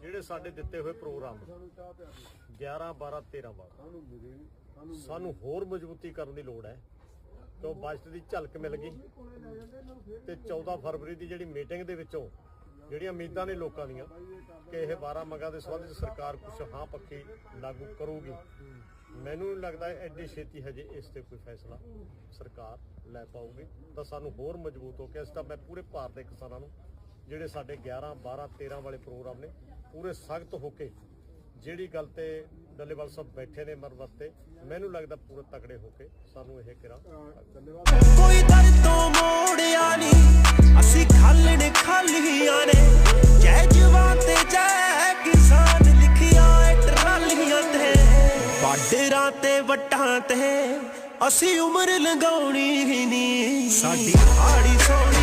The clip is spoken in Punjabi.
ਜਿਹੜੇ ਸਾਡੇ ਦਿੱਤੇ ਹੋਏ ਪ੍ਰੋਗਰਾਮ 11 12 13 12 ਸਾਨੂੰ ਹੋਰ ਮਜ਼ਬੂਤੀ ਕਰਨ ਦੀ ਲੋੜ ਹੈ ਕਿਉਂ ਬਜਟ ਦੀ ਝਲਕ ਮਿਲ ਗਈ। ਤੇ 14 ਫਰਵਰੀ ਦੀ ਜਿਹੜੀ ਮੀਟਿੰਗ ਦੇ ਵਿੱਚੋਂ ਜਿਹੜੀਆਂ ਉਮੀਦਾਂ ਨੇ ਲੋਕਾਂ ਦੀਆਂ ਕਿ ਇਹ 12 ਮੰਗਾਂ ਦੇ ਸੰਬੰਧ ਵਿੱਚ ਸਰਕਾਰ ਕੁਝ ਹਾਂ ਪੱਕੀ ਲਾਗੂ ਕਰੂਗੀ। ਮੈਨੂੰ ਨਹੀਂ ਲੱਗਦਾ ਐਡੀ ਛੇਤੀ ਹਜੇ ਇਸ ਤੇ ਕੋਈ ਫੈਸਲਾ ਸਰਕਾਰ ਲੈ ਪਾਊਗੀ। ਤਾਂ ਸਾਨੂੰ ਹੋਰ ਮਜ਼ਬੂਤ ਹੋ ਕੇ ਇਸ ਤਾਂ ਮੈਂ ਪੂਰੇ ਭਾਰਤ ਦੇ ਕਿਸਾਨਾਂ ਨੂੰ ਜਿਹੜੇ ਸਾਡੇ 11 12 13 ਵਾਲੇ ਪ੍ਰੋਗਰਾਮ ਨੇ ਪੂਰੇ ਸਖਤ ਹੋ ਕੇ ਜਿਹੜੀ ਗੱਲ ਤੇ ਡੱਲੇਵਾਲ ਸਾਹਿਬ ਬੈਠੇ ਨੇ ਮਰ ਵਾਸਤੇ ਮੈਨੂੰ ਲੱਗਦਾ ਪੂਰੇ ਤਕੜੇ ਹੋ ਕੇ ਸਾਨੂੰ ਇਹ ਕਿਰਾ ਕੋਈ ਦਰ ਤੋਂ ਮੋੜਿਆ ਨਹੀਂ ਅਸੀਂ ਖਾਲਣ ਖਾਲੀਆਂ ਨੇ। ਜੈ ਜਵਾਨ ਤੇ ਜੈ ਕਿਸਾਨ ਲਿਖਿਆ ਏ ਟਰਾਲੀਆਂ ਤੇ। ਬਾਡਰਾਂ ਤੇ ਵਟਾਂ ਤੇ ਅਸੀਂ ਉਮਰ ਲੰਘਾਉਣੀ ਹੀ ਨਹੀਂ। ਸਾਡੀ ਹਾੜੀ ਸੋਹਣੀ